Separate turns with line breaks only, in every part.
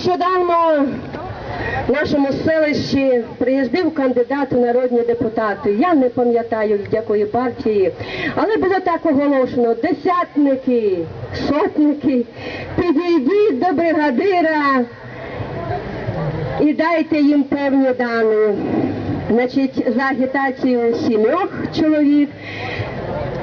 Нещодавно в нашому селищі приїздив кандидат у народні депутати. Я не пам'ятаю якої партії, але було так оголошено: десятники, сотники, підійдіть до бригадира і дайте їм певні дані. Значить, за агітацію сімьох чоловік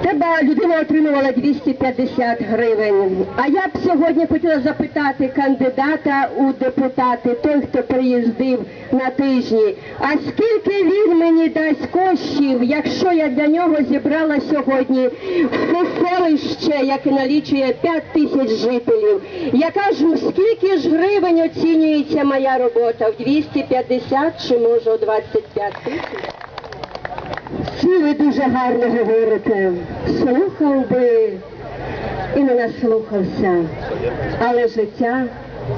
Тебе людина отримувала 250 гривень. А я б сьогодні хотіла запитати кандидата у депутати, той, хто приїздив на тижні, а скільки він мені дасть коштів, якщо я для нього зібрала сьогодні все селище, яке налічує 5 тисяч жителів. Я кажу, скільки ж гривень оцінюється моя робота? В 250 чи може у 25 тисяч? Всі ви дуже гарно говорите. Слухав би і не наслухався. Але життя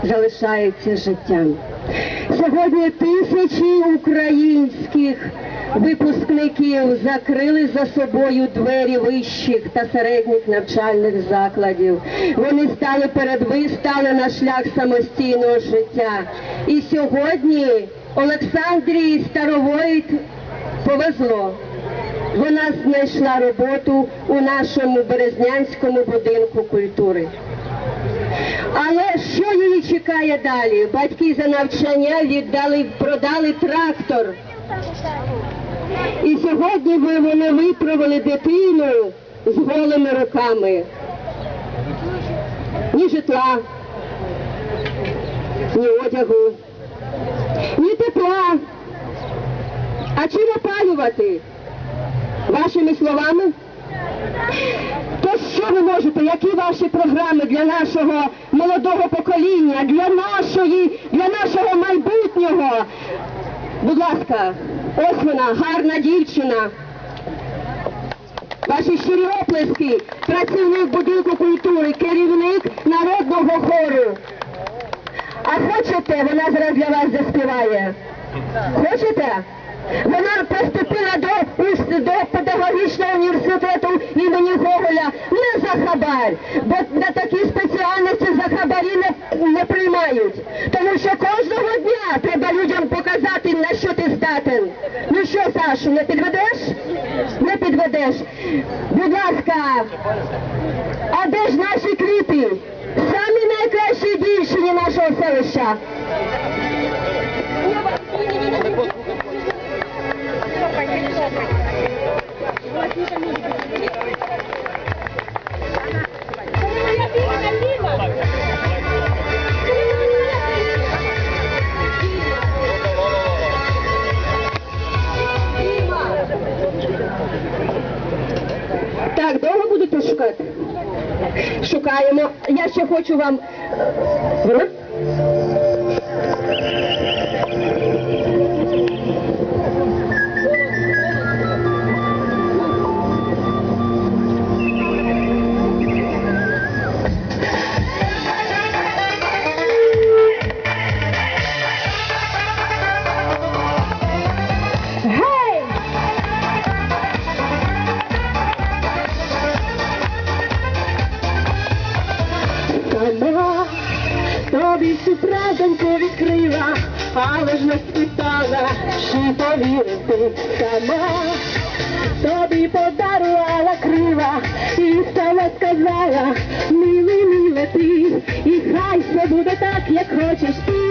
залишається життям. Сьогодні тисячі українських випускників закрили за собою двері вищих та середніх навчальних закладів. Вони стали перед ви стали на шлях самостійного життя. І сьогодні Олександрії Старовоїт повезло. Вона знайшла роботу у нашому Березнянському будинку культури. Але що її чекає далі? Батьки за навчання віддали, продали трактор. І сьогодні ви вони виправили дитину з голими руками. Ні житла, ні одягу, ні тепла. А чим опалювати? Вашими словами? То що ви можете, які ваші програми для нашого молодого покоління, для нашої, для нашого майбутнього? Будь ласка, ось вона, гарна дівчина. Ваші щирі оплески, працівник будинку культури, керівник народного хору. А хочете, вона зараз для вас заспіває? Хочете? Вона поступила до, до педагогічного університету імені Гоголя не за хабар, бо на такі спеціальності за хабарі не, не приймають. Тому що кожного дня треба людям показати, на що ти здатен. Ну що, Сашу, не підведеш? Не підведеш. Будь ласка, а де ж наші квіти? Самі найкращі дівчині нашого селища. Так, довго будете шукати? Шукаємо. Я ще хочу вам. Сказала, милий, миле ти, і хай все буде так, як хочеш ти.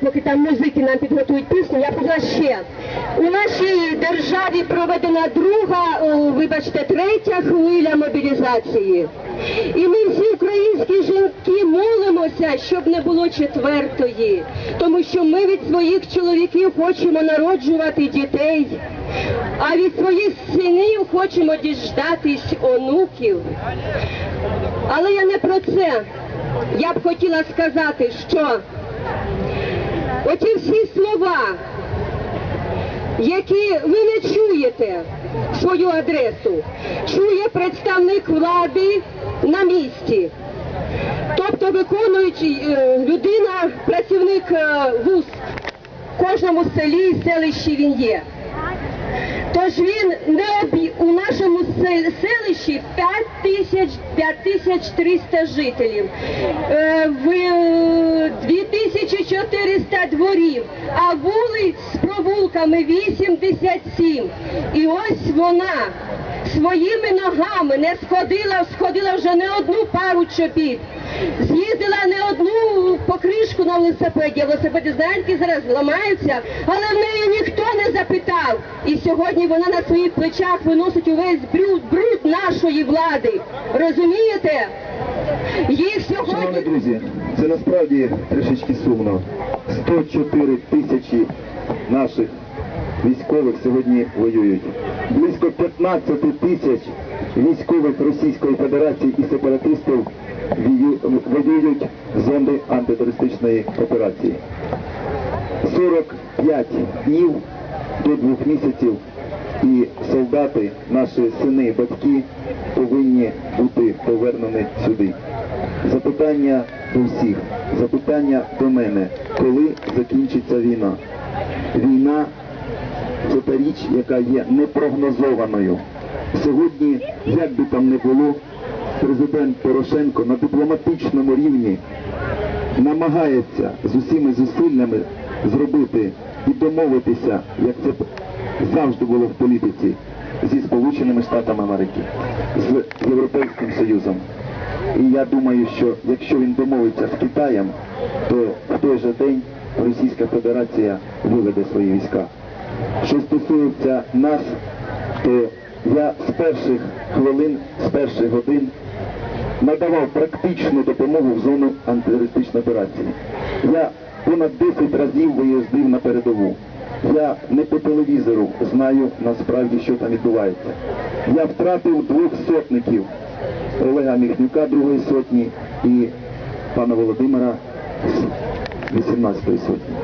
Поки там музики нам підготують пісню, я хотіла ще. У нашій державі проведена друга, о, вибачте, третя хвиля мобілізації. І ми всі українські жінки молимося, щоб не було четвертої, тому що ми від своїх чоловіків хочемо народжувати дітей, а від своїх синів хочемо діждатись онуків. Але я не про це. Я б хотіла сказати, що Оті всі слова, які ви не чуєте в свою адресу, чує представник влади на місці. Тобто виконуючий е, людина, працівник е, вуз в кожному селі і селищі він є. Тож він не обі... у нашому селищі 5300 жителів, е, в е, 2400 дворів, а вулиць з провулками 87. І ось вона своїми ногами не сходила, сходила вже не одну пару чобіт. З'їздила не одну покришку на велосипеді, велосипеди знаєте, зараз ламаються, але в неї не запитав. І сьогодні вона на своїх плечах виносить увесь бруд, бруд нашої влади. Розумієте? Їх
Шановні друзі, це насправді трішечки сумно. 104 тисячі наших військових сьогодні воюють. Близько 15 тисяч військових Російської Федерації і сепаратистів воюють в зони антитерористичної операції. 45 днів до двох місяців і солдати, наші сини, батьки повинні бути повернені сюди. Запитання до всіх, запитання до мене, коли закінчиться війна? Війна це та річ, яка є непрогнозованою. Сьогодні, як би там не було, президент Порошенко на дипломатичному рівні намагається з усіми зусиллями зробити і домовитися, як це завжди було в політиці, зі Сполученими Штатами Америки, з Європейським Союзом. І я думаю, що якщо він домовиться з Китаєм, то в той же день Російська Федерація виведе свої війська. Що стосується нас, то я з перших хвилин, з перших годин надавав практичну допомогу в зону антитерористичної операції. Я понад 10 разів виїздив на передову. Я не по телевізору знаю насправді, що там відбувається. Я втратив двох сотників Олега Міхнюка другої сотні і пана Володимира з 18-ї сотні.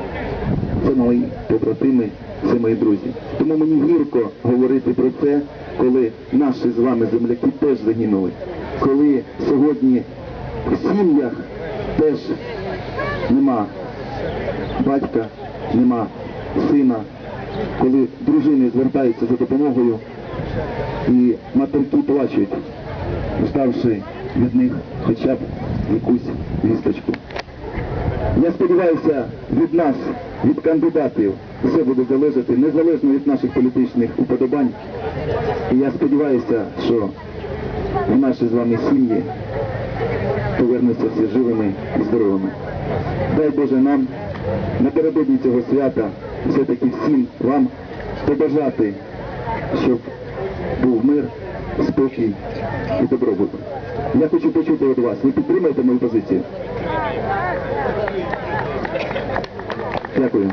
Це мої побратими, це мої друзі. Тому мені гірко говорити про це, коли наші з вами земляки теж загинули. Коли сьогодні в сім'ях теж нема батька, нема сина, коли дружини звертаються за допомогою і матерки плачуть, ждавши від них хоча б якусь вісточку. Я сподіваюся, від нас, від кандидатів, все буде залежати незалежно від наших політичних уподобань. І я сподіваюся, що в наші з вами сім'ї повернуться всі живими і здоровими. Дай Боже нам напередодні цього свята все-таки всім вам побажати, щоб був мир, спокій і добробут. Я хочу почути від вас. Ви підтримуєте мою позицію? Дякую.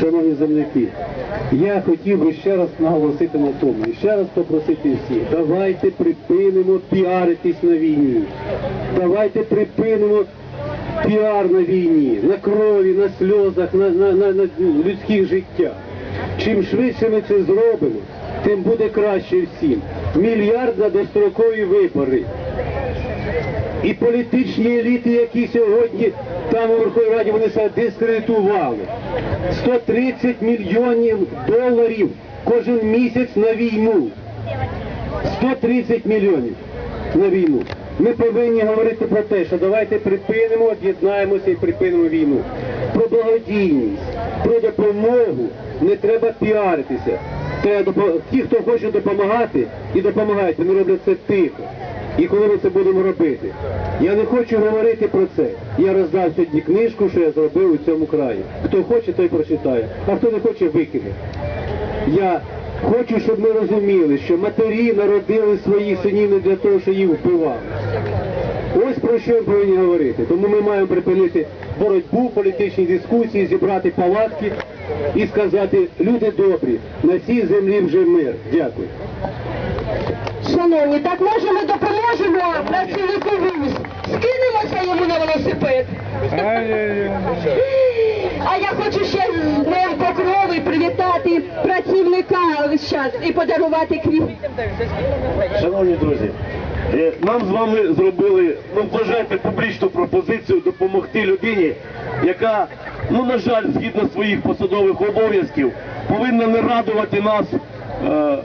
Шановні земляки, я хотів би ще раз наголосити на тому, і ще раз попросити всіх, давайте припинимо піаритись на війні. Давайте припинимо піар на війні, на крові, на сльозах, на, на, на, на людських життях. Чим швидше ми це зробимо, тим буде краще всім. Мільярд на дострокові вибори. І політичні еліти, які сьогодні там у Верховній Раді вони себе дискредитували. 130 мільйонів доларів кожен місяць на війну. 130 мільйонів на війну. Ми повинні говорити про те, що давайте припинимо, об'єднаємося і припинимо війну. Про благодійність, про допомогу не треба піаритися. Треба Ті, хто хоче допомагати і допомагають, вони роблять це тихо. І коли ми це будемо робити? Я не хочу говорити про це. Я роздав сьогодні книжку, що я зробив у цьому краї. Хто хоче, той прочитає, а хто не хоче, викине. Я хочу, щоб ми розуміли, що матері народили своїх синів не для того, що їх вбивали. Ось про що ми повинні говорити. Тому ми маємо припинити боротьбу, політичні дискусії, зібрати палатки і сказати, люди добрі, на цій землі вже мир. Дякую.
Шановні, так може ми допоможемо працівнику вуз? Скинемося йому на велосипед. А я хочу ще з Днем Покрови привітати працівника весь час і подарувати квіти.
Шановні друзі, е, нам з вами зробили, ну вважайте, публічну пропозицію допомогти людині, яка, ну на жаль, згідно своїх посадових обов'язків, повинна не радувати нас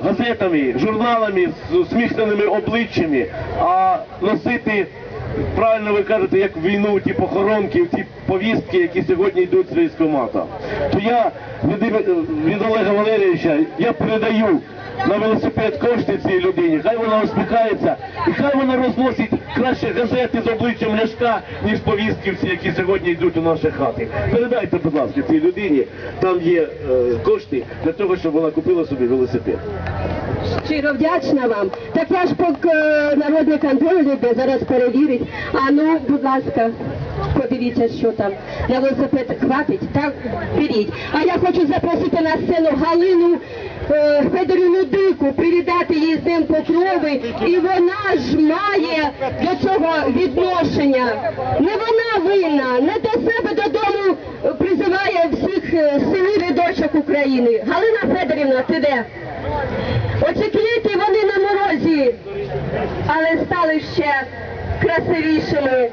газетами, журналами з усміхненими обличчями, а носити. Правильно ви кажете, як війну, ті похоронки, ті повістки, які сьогодні йдуть з військомата. То я від, від Олега Валерійовича я передаю на велосипед кошти цій людині. Хай вона усміхається і хай вона розносить краще газети з обличчям ляшка, ніж повістки всі, які сьогодні йдуть у наші хати. Передайте, будь ласка, цій людині. Там є е, кошти для того, щоб вона купила собі велосипед.
Щиро вдячна вам. Так я ж поки е, народний контроль йде, зараз перевірить. А ну, будь ласка, подивіться, що там. Велосипед хватить, так беріть. А я хочу запросити на сцену Галину е, Федорівну Дику, привітати Покрови. І вона ж має до цього відношення. Не вона винна, не до себе додому призиває всіх е, і дочок України. Галина Федорівна, ти де? Оці вони на морозі, але стали ще красивішими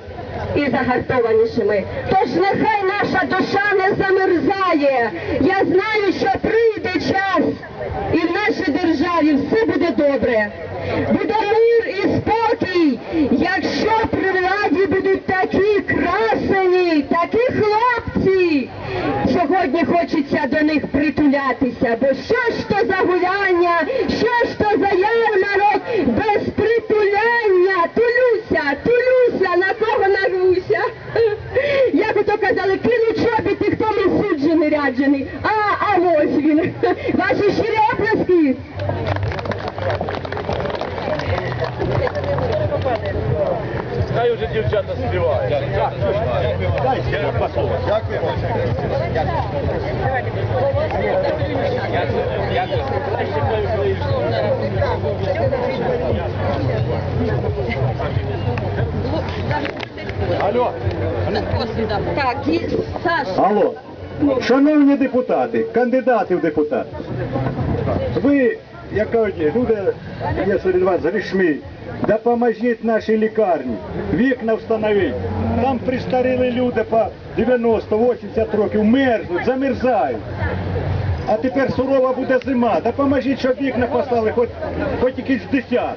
і загартованішими. Тож нехай наша душа не замерзає. Я знаю, що прийде час, і в нашій державі все буде добре. Буде мир і спокій, якщо при владі будуть такі красені, такі хлопці. Сьогодні хочеться до них притулятися, бо що ж то за гуляння, що ж то за ярмарок без притуляння. Тулюся, тулюся, на кого нарвуся. Як ото казали, кину чобіти, хто не суджений ряджений. А, а ось він. Ваші щирі оплески.
Хай вже дівчата співають.
Так, і Саш.
Алло, шановні депутати, кандидати в депутати, ви, як кажуть, люди, я серед вас грішми, допоможіть нашій лікарні, вікна встановіть. Там пристаріли люди по 90-80 років, мерзнуть, замерзають. А тепер сурова буде зима. Допоможіть, щоб вікна поставили, хоч, хоч якісь десят.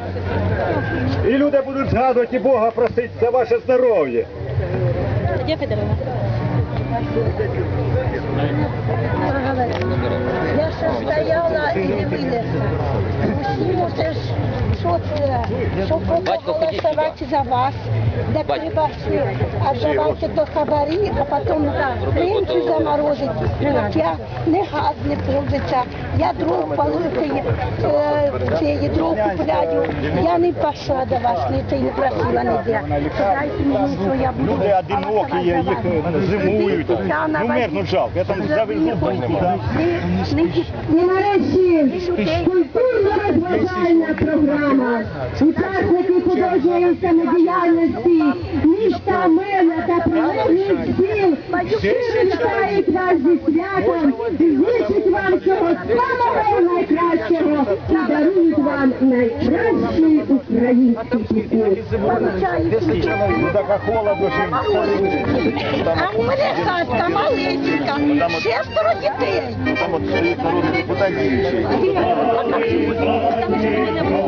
І люди будуть згадувати Бога просити за ваше здоров'я.
Я стояла і не винесла. Усім це що це, щоб проголосувати за вас, де прибавці, отдавайте до хабарі, а потім пенсію заморозить. От я не газ не пользується, я дров полити, е, цієї дров купляю. Я не пішла до вас, ні це не просила ніде. Дайте мені, що я буду.
Люди одинокі, їх зимують. Ну, мерзнуть жалко. Я там завезу туди.
І нарешті культурно-розважальна програма. Учасники художньої самодіяльності міста Мена та прилеглих сіл щиро вітають вас зі святом, зичать вам цього самого найкращого. І дарують вам украинский пир.
Если человек, холодно,
А в мене хатка маленька, шестеро дітей.
Там от стоїть народний депутат діючий.
Там ж мене не було.